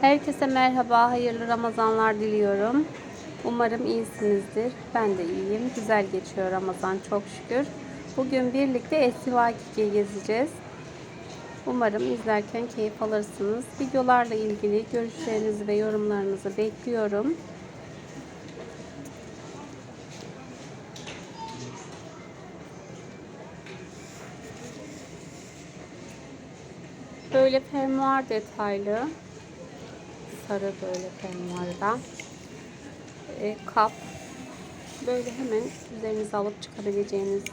Herkese merhaba, hayırlı Ramazanlar diliyorum. Umarım iyisinizdir. Ben de iyiyim. Güzel geçiyor Ramazan çok şükür. Bugün birlikte Esivaki'yi gezeceğiz. Umarım izlerken keyif alırsınız. Videolarla ilgili görüşlerinizi ve yorumlarınızı bekliyorum. Böyle fermuar detaylı sarı böyle fermuarda e, kap böyle hemen üzerinize alıp çıkarabileceğiniz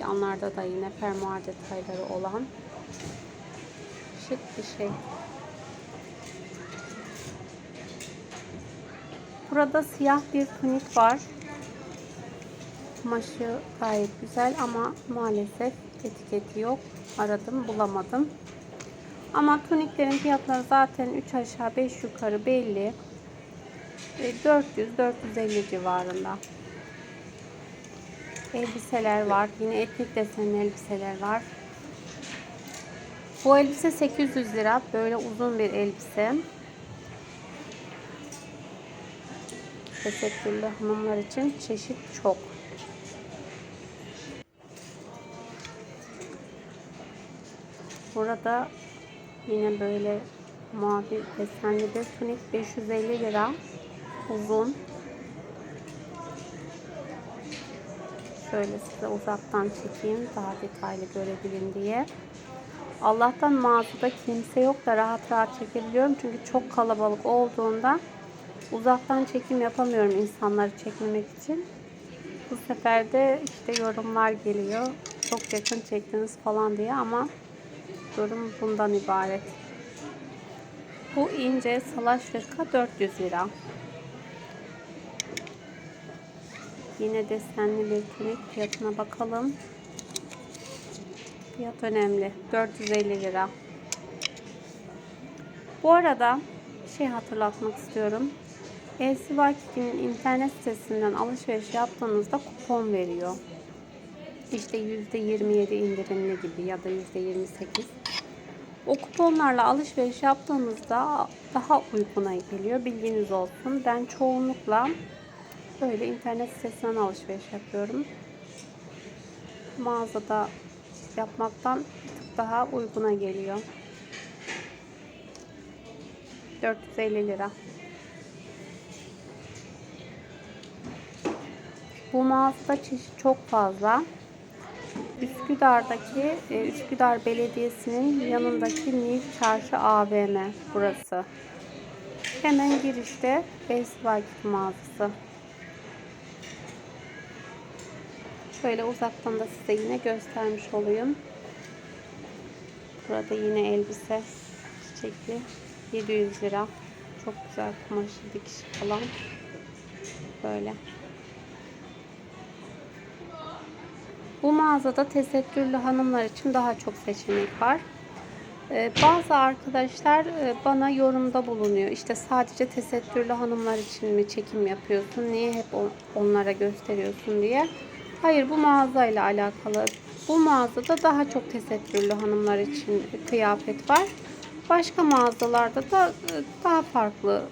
yanlarda da yine fermuar detayları olan şık bir şey. Burada siyah bir tunik var. Kumaşı gayet güzel ama maalesef etiketi yok. Aradım bulamadım. Ama tuniklerin fiyatları zaten 3 aşağı 5 yukarı belli. 400-450 civarında. Elbiseler var. Yine etnik desenli elbiseler var. Bu elbise 800 lira. Böyle uzun bir elbise. Tesettürlü hanımlar için çeşit çok. Burada Yine böyle mavi desenli bir tunik 550 lira. Uzun. Şöyle size uzaktan çekeyim daha detaylı görebilin diye. Allah'tan mağazada kimse yok da rahat rahat çekebiliyorum. Çünkü çok kalabalık olduğunda uzaktan çekim yapamıyorum insanları çekmemek için. Bu sefer de işte yorumlar geliyor. Çok yakın çektiniz falan diye ama Durum bundan ibaret. Bu ince salaş hırka 400 lira. Yine desenli bir tunik fiyatına bakalım. Fiyat önemli. 450 lira. Bu arada şey hatırlatmak istiyorum. Elsivaki'nin internet sitesinden alışveriş yaptığınızda kupon veriyor. İşte %27 indirimli gibi ya da %28. O kuponlarla alışveriş yaptığınızda daha uyguna geliyor. Bilginiz olsun. Ben çoğunlukla böyle internet sitesinden alışveriş yapıyorum. Mağazada yapmaktan daha uyguna geliyor. 450 lira. Bu mağazada çeşit çok fazla. Üsküdar'daki e, Üsküdar Belediyesi'nin yanındaki Nil Çarşı AVM burası. Hemen girişte Esvakit mağazası. Şöyle uzaktan da size yine göstermiş olayım. Burada yine elbise çiçekli 700 lira. Çok güzel kumaşı dikiş falan. Böyle. Mağazada tesettürlü hanımlar için daha çok seçenek var. Ee, bazı arkadaşlar e, bana yorumda bulunuyor. İşte sadece tesettürlü hanımlar için mi çekim yapıyorsun? Niye hep onlara gösteriyorsun diye. Hayır bu mağazayla alakalı. Bu mağazada daha çok tesettürlü hanımlar için kıyafet var. Başka mağazalarda da e, daha farklı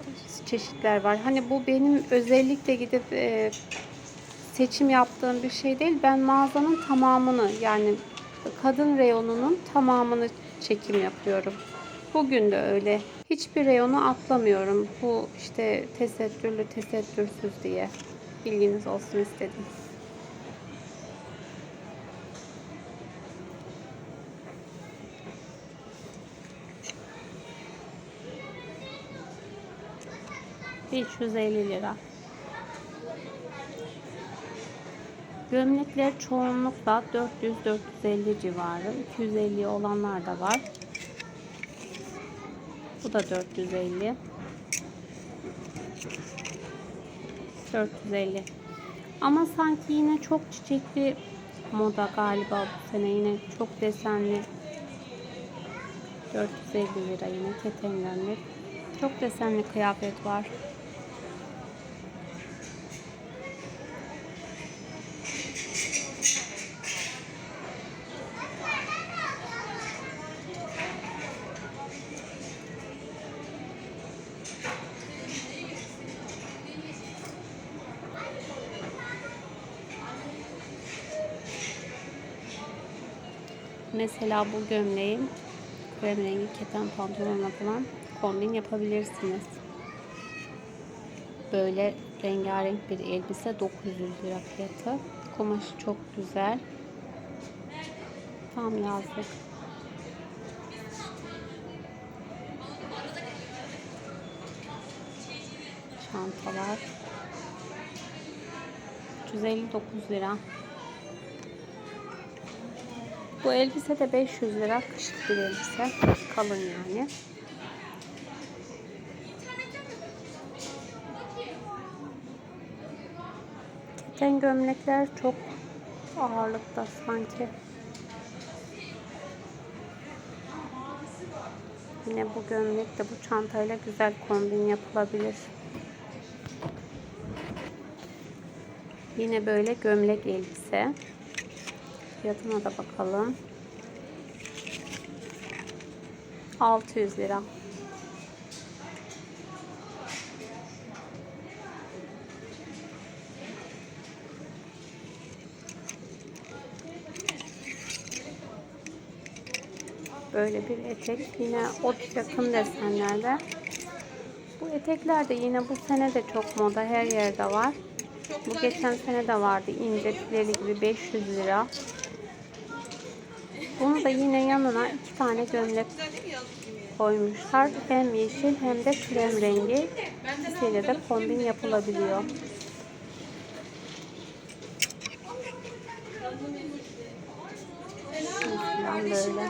çeşitler var. Hani bu benim özellikle gidip e, seçim yaptığım bir şey değil. Ben mağazanın tamamını yani kadın reyonunun tamamını çekim yapıyorum. Bugün de öyle. Hiçbir reyonu atlamıyorum. Bu işte tesettürlü tesettürsüz diye bilginiz olsun istedim. ...550 lira. Gömlekler çoğunlukla 400-450 civarı. 250 olanlar da var. Bu da 450. 450. Ama sanki yine çok çiçekli moda galiba bu sene yine çok desenli 450 lira yine keten gömlek. Çok desenli kıyafet var. Mesela bu gömleğin krem rengi keten pantolonla falan kombin yapabilirsiniz. Böyle rengarenk bir elbise 900 lira fiyatı. Kumaşı çok güzel. Tam yazlık. Çantalar. 359 lira. Bu elbise de 500 lira. Kışlık bir elbise. Kalın yani. Keten gömlekler çok ağırlıkta sanki. Yine bu gömlek de bu çantayla güzel kombin yapılabilir. Yine böyle gömlek elbise. Fiyatına da bakalım. 600 lira. Böyle bir etek. Yine ot yakın desenlerde. Bu etekler de yine bu sene de çok moda. Her yerde var. Bu geçen sene de vardı. ince pileli gibi 500 lira. Bunu da yine yanına iki tane gömlek koymuşlar. Hem yeşil hem de krem rengi. İkisiyle de kombin yapılabiliyor. Mesela böyle.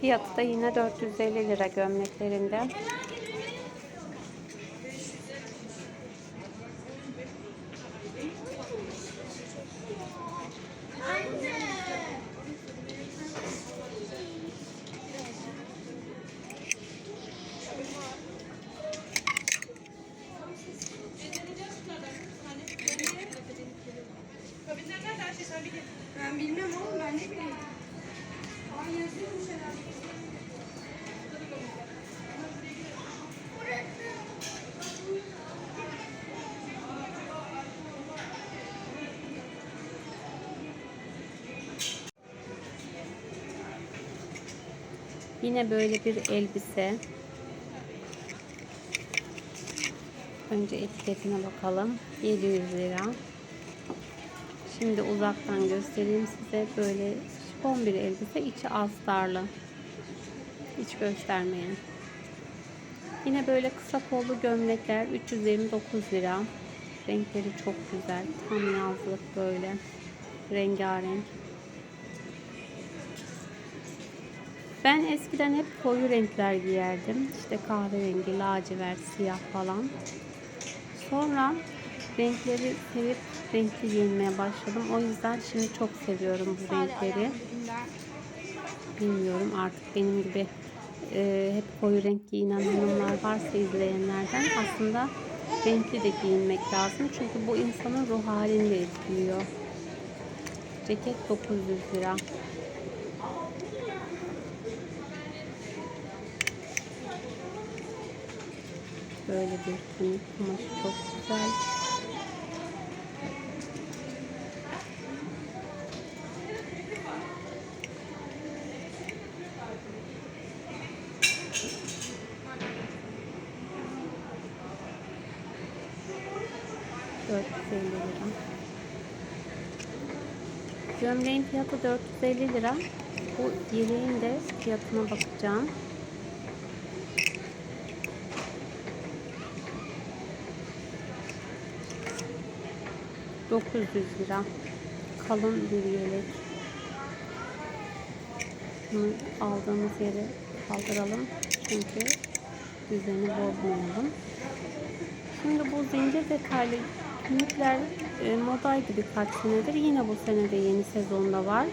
Fiyatı da yine 450 lira gömleklerinde. Yine böyle bir elbise. Önce etiketine bakalım. 700 lira. Şimdi uzaktan göstereyim size. Böyle şifon bir elbise. içi astarlı. Hiç göstermeyen. Yine böyle kısa kollu gömlekler 329 lira. Renkleri çok güzel. Tam yazlık böyle. Rengarenk. Ben eskiden hep koyu renkler giyerdim. İşte kahverengi, lacivert, siyah falan. Sonra renkleri sevip renkli giyinmeye başladım. O yüzden şimdi çok seviyorum bu renkleri. Bilmiyorum artık benim gibi e, hep koyu renk giyinen hanımlar varsa izleyenlerden aslında renkli de giyinmek lazım. Çünkü bu insanın ruh halini de etkiliyor. Ceket 900 lira. Böyle bir tunik kumaşı çok güzel. Dört lira. Gömleğin fiyatı 450 lira. Bu yeleğin de fiyatına bakacağım. Dokuz yüz lira. Kalın bir yelek. Aldığımız yere kaldıralım. Çünkü düzeni bozmayalım. Şimdi bu zincir detaylı günlükler e, modaydı birkaç senedir. Yine bu sene de yeni sezonda var.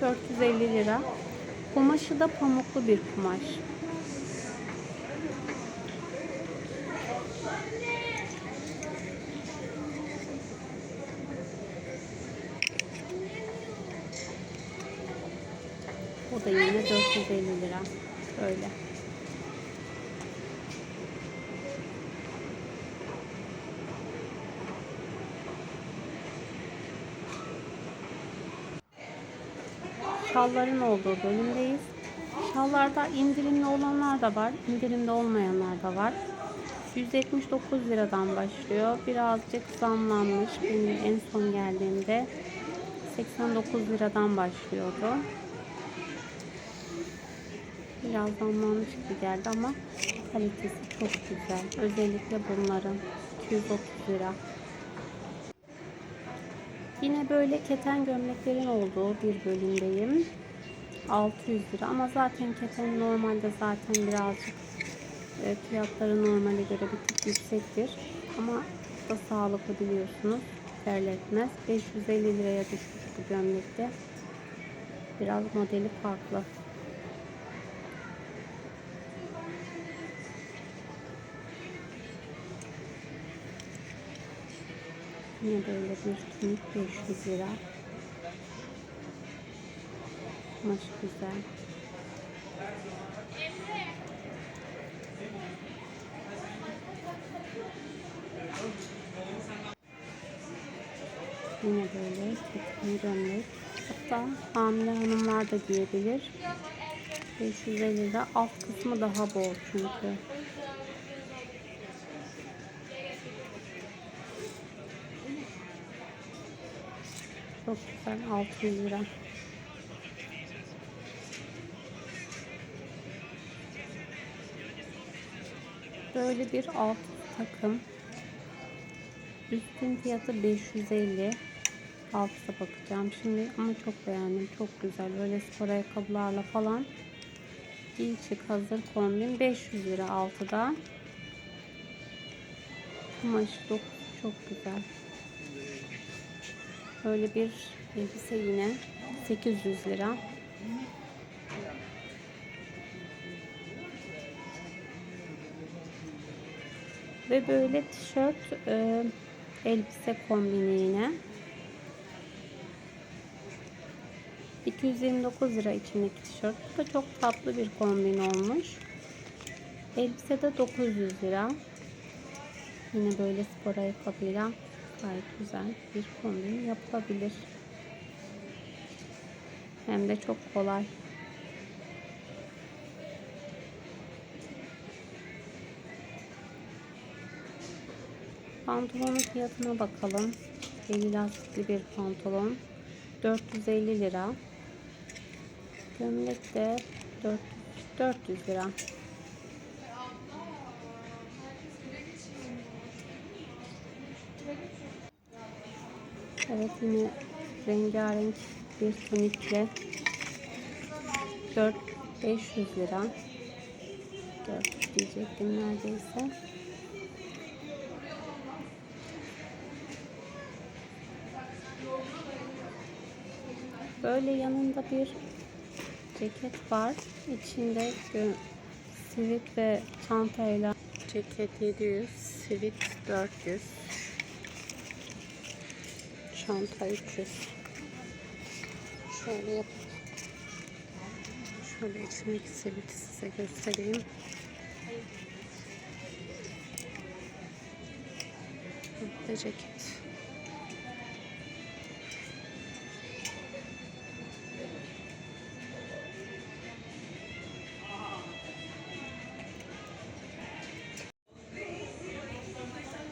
450 lira. Kumaşı da pamuklu bir kumaş. da yine 450 lira. Böyle. Şalların olduğu bölümdeyiz. Şallarda indirimli olanlar da var, indirimli olmayanlar da var. 179 liradan başlıyor. Birazcık zamlanmış. Benim en son geldiğimde 89 liradan başlıyordu. Biraz zamlanmış gibi geldi ama kalitesi çok güzel. Özellikle bunların 230 lira. Yine böyle keten gömleklerin olduğu bir bölümdeyim. 600 lira ama zaten keten normalde zaten birazcık e, fiyatları normale göre bir tık yüksektir. Ama da sağlıklı biliyorsunuz. Terletmez. 550 liraya düşmüş bu gömlekte. Biraz modeli farklı. Yine böyle bir tunik 500 lira. Kumaş güzel. Yine böyle ketkin gömlek. Hatta hamile hanımlar da giyebilir. 550 lira. Alt kısmı daha bol çünkü. Çok güzel. 600 lira. Böyle bir alt takım. Üstün fiyatı 550. Altta bakacağım şimdi ama çok beğendim. Çok güzel. Böyle spor ayakkabılarla falan. İyi çık hazır kombin. 500 lira altıda. Kumaşı çok güzel. Böyle bir elbise yine 800 lira. Ve böyle tişört e, elbise kombini yine. 229 lira içindeki tişört. Bu da çok tatlı bir kombin olmuş. Elbise de 900 lira. Yine böyle spor ayakkabıyla gayet güzel bir kombin yapılabilir. Hem de çok kolay. Pantolonun fiyatına bakalım. Deri lastikli bir pantolon. 450 lira. Gömlek de 400, 400 lira. Evet yine rengarenk bir tunikle 4 500 lira. 4 diyecektim neredeyse. Böyle yanında bir ceket var. İçinde sivit ve çantayla ceket 700, sivit 400. Çanta 300. Şöyle yap. Şöyle içindeki siviti size göstereyim. Burada ceket.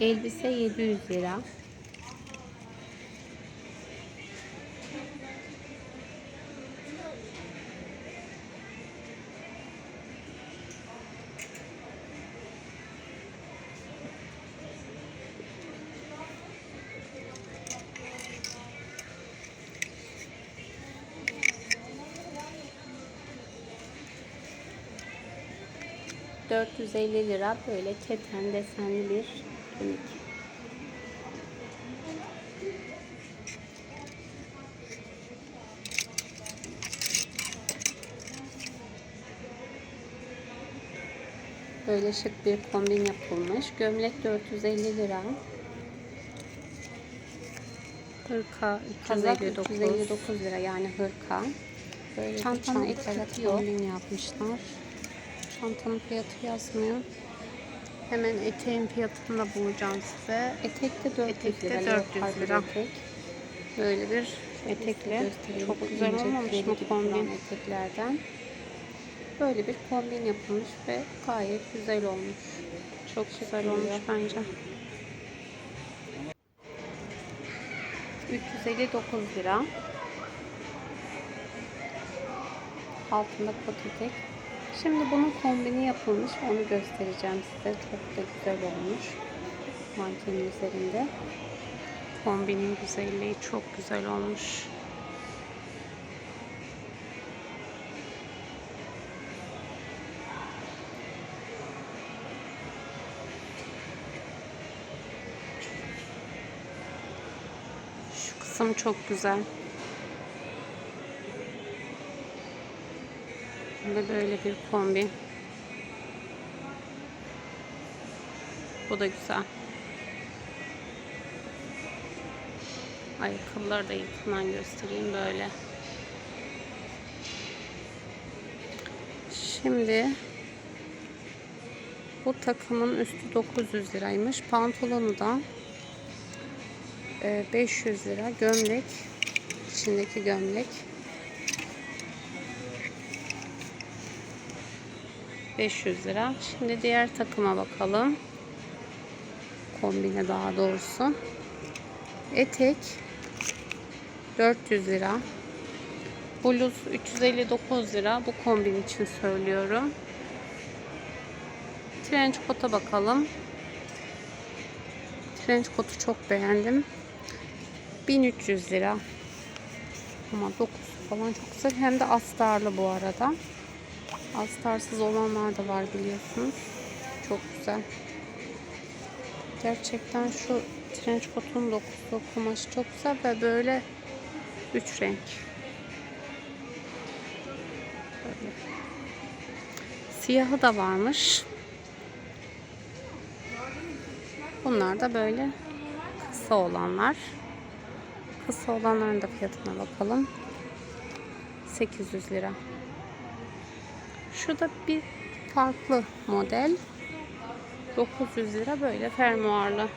Elbise 700 lira. ...450 lira böyle keten desenli bir tunik. Böyle şık bir kombin yapılmış. Gömlek 450 lira. Hırka kazak 359 lira yani hırka. Böyle Çantanın etiketi yok. Kombin yapmışlar. Çantanın fiyatı yazmıyor. Hemen eteğin fiyatını da bulacağım size. Etek de 400 Etek de lira. 400 leopar bir lira. Etek. Böyle bir Etekle. Çok güzel olmamış mı kombin? eteklerden. Böyle bir kombin yapılmış ve gayet güzel olmuş. Çok güzel olmuş bence. 359 lira. Altında kot etek. Şimdi bunun kombini yapılmış. Onu göstereceğim size. Çok da güzel olmuş. Mankenin üzerinde. Kombinin güzelliği çok güzel olmuş. Şu kısım çok güzel. Ve böyle bir kombi. Bu da güzel. Ayakkabıları da yakından göstereyim böyle. Şimdi bu takımın üstü 900 liraymış. Pantolonu da e, 500 lira. Gömlek. içindeki gömlek. 500 lira. Şimdi diğer takıma bakalım. Kombine daha doğrusu. Etek 400 lira. Bluz 359 lira. Bu kombin için söylüyorum. Trench coat'a bakalım. Trench coat'u çok beğendim. 1300 lira. Ama dokusu falan çok güzel. Hem de astarlı bu arada. Astarsız olanlar da var biliyorsunuz. Çok güzel. Gerçekten şu trench coat'un dokusu, kumaşı çok güzel ve böyle üç renk. Böyle. Siyahı da varmış. Bunlar da böyle kısa olanlar. Kısa olanların da fiyatına bakalım. 800 lira. Şu da bir farklı model. 900 lira böyle fermuarlı.